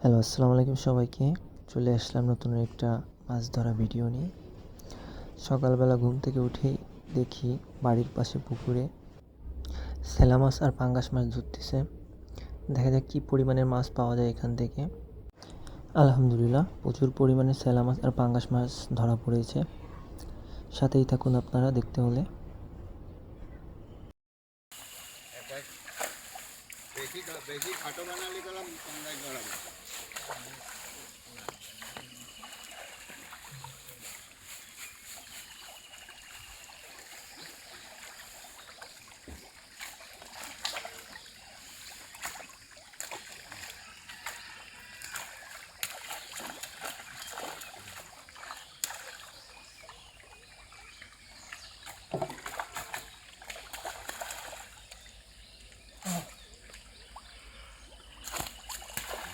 Hello, আসসালামু আলাইকুম সবাইকে। চলে আসলাম নতুন একটা মাছ ধরা ভিডিও নিয়ে। সকালবেলা ঘুম থেকে উঠেই দেখি বাড়ির পাশে পুকুরে সেলা মাছ আর পাঙ্গাস মাছ ধরতেছে। দেখা যাক কী পরিমাণের মাছ পাওয়া যায় এখান থেকে। আলহামদুলিল্লাহ, প্রচুর পরিমাণে সেলা মাছ আর পাঙ্গাস মাছ ধরা পড়েছে। সাথেই থাকুন আপনারা দেখতে হলে। বেশি বেশি খাটো বানালে গেলাম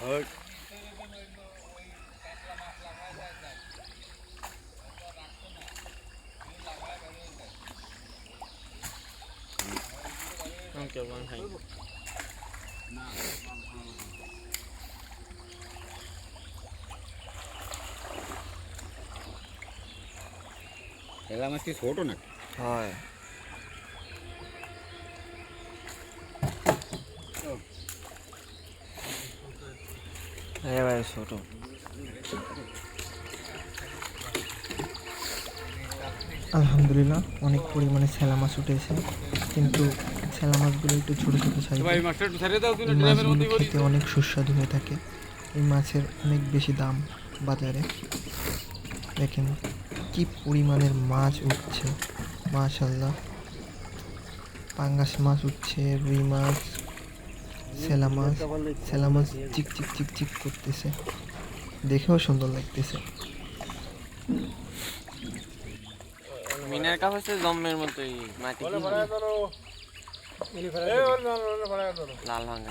কমলাই গড়াবে এলা মাছ কি ছোট নাকি হয় এবারে ছোট। আলহামদুলিল্লাহ অনেক পরিমাণে ছেলা মাছ উঠেছে। কিন্তু ছেলা মাছগুলো একটু ছোটো ছোটো সাইজ মাছগুলো খেতে অনেক সুস্বাদু হয়ে থাকে। এই মাছের অনেক বেশি দাম বাজারে। দেখেন কি পরিমাণের মাছ উঠছে। মাশাল্লাহ পাঙ্গাস মাছ উঠছে রুই মাছ সেলা মাছ সেলা মাছ চিক চিক চিক চিক করতেছে দেখেও সুন্দর লাগতেছে মিনার কাপ হচ্ছে জম্মের মতোই মাটি লাল ভাঙা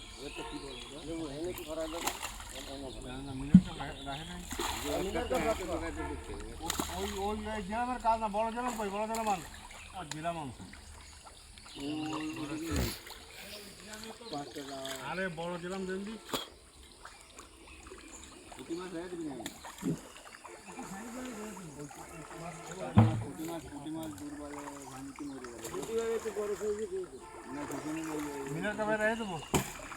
কাজ না বড় জেলাম কই বড় জেলাম আর জেলাম আরে বড় জেলাম দেন দি পুঁটি মাছ রেখে দিবি।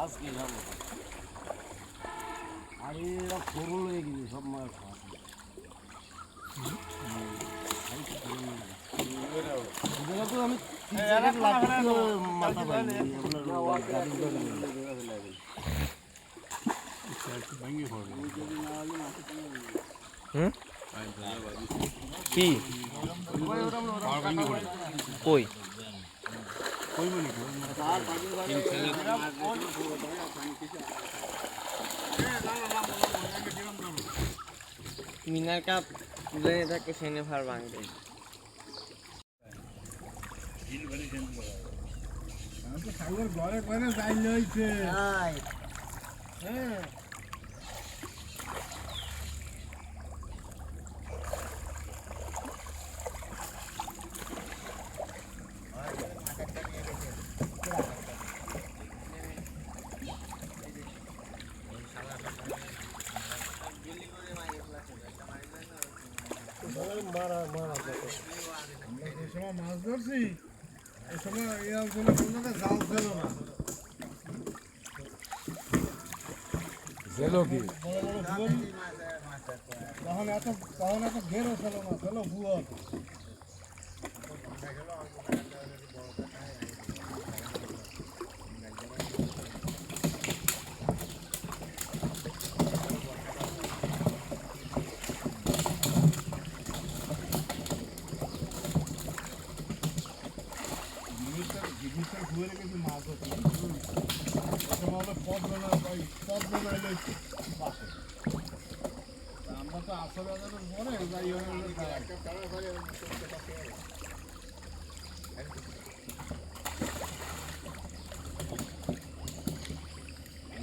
মাছ কি খাব আরে এরা সরল হয়ে গেছে সব মাছ আমি মাথা পাইনি। আপনার গাড়ি কি? কই? মিনার কাপ জেনে থাকে সেনে ফার ভাঙবে ঘরে ঘরে মারা মারা যাবে। মাছ ধরছি এ সময় ছিল না। জেলো কি? তখন এত তখন এত ঘেরো ছিল না ছিল ভুয়া আমরা তো আসলে বাজারের পরে যাই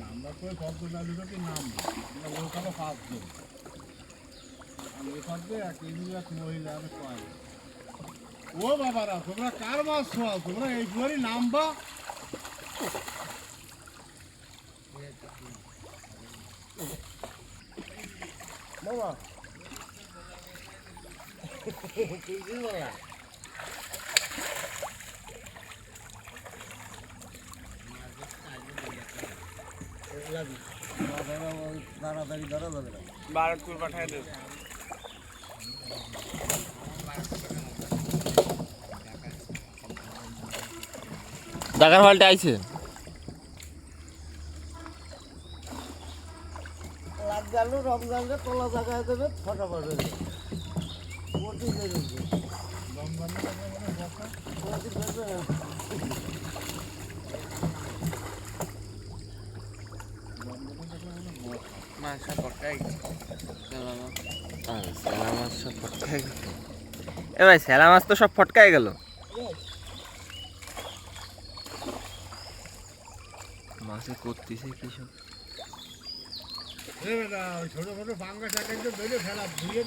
আমরা তো পদ্ম ডালিটাকে নাম আমরা ওখানে পাঁচজন আমি এখানে এক ইন্দু এক মহিলা আমি কয় ও বাবারা, তোমরা কার মাছ ছোয়াও তোমরা এই নামবা বাবা তাড়াতাড়ি ধরা যাবে না পাঠায় দেবে। ঢাকার হলটা আইছে? গেল রমজানকে তোলা জায়গায় দেবে ফটাফট হয়ে যাবে। বেরোবে ফটকাই গেল এ ভাই স্যালা মাছ তো সব ফটকাই গেল। মাছে করতেছে কি সব? ছোট ছোটো বাঙ্গা চাকাইতে বেড়ে ফেলা ধুয়ে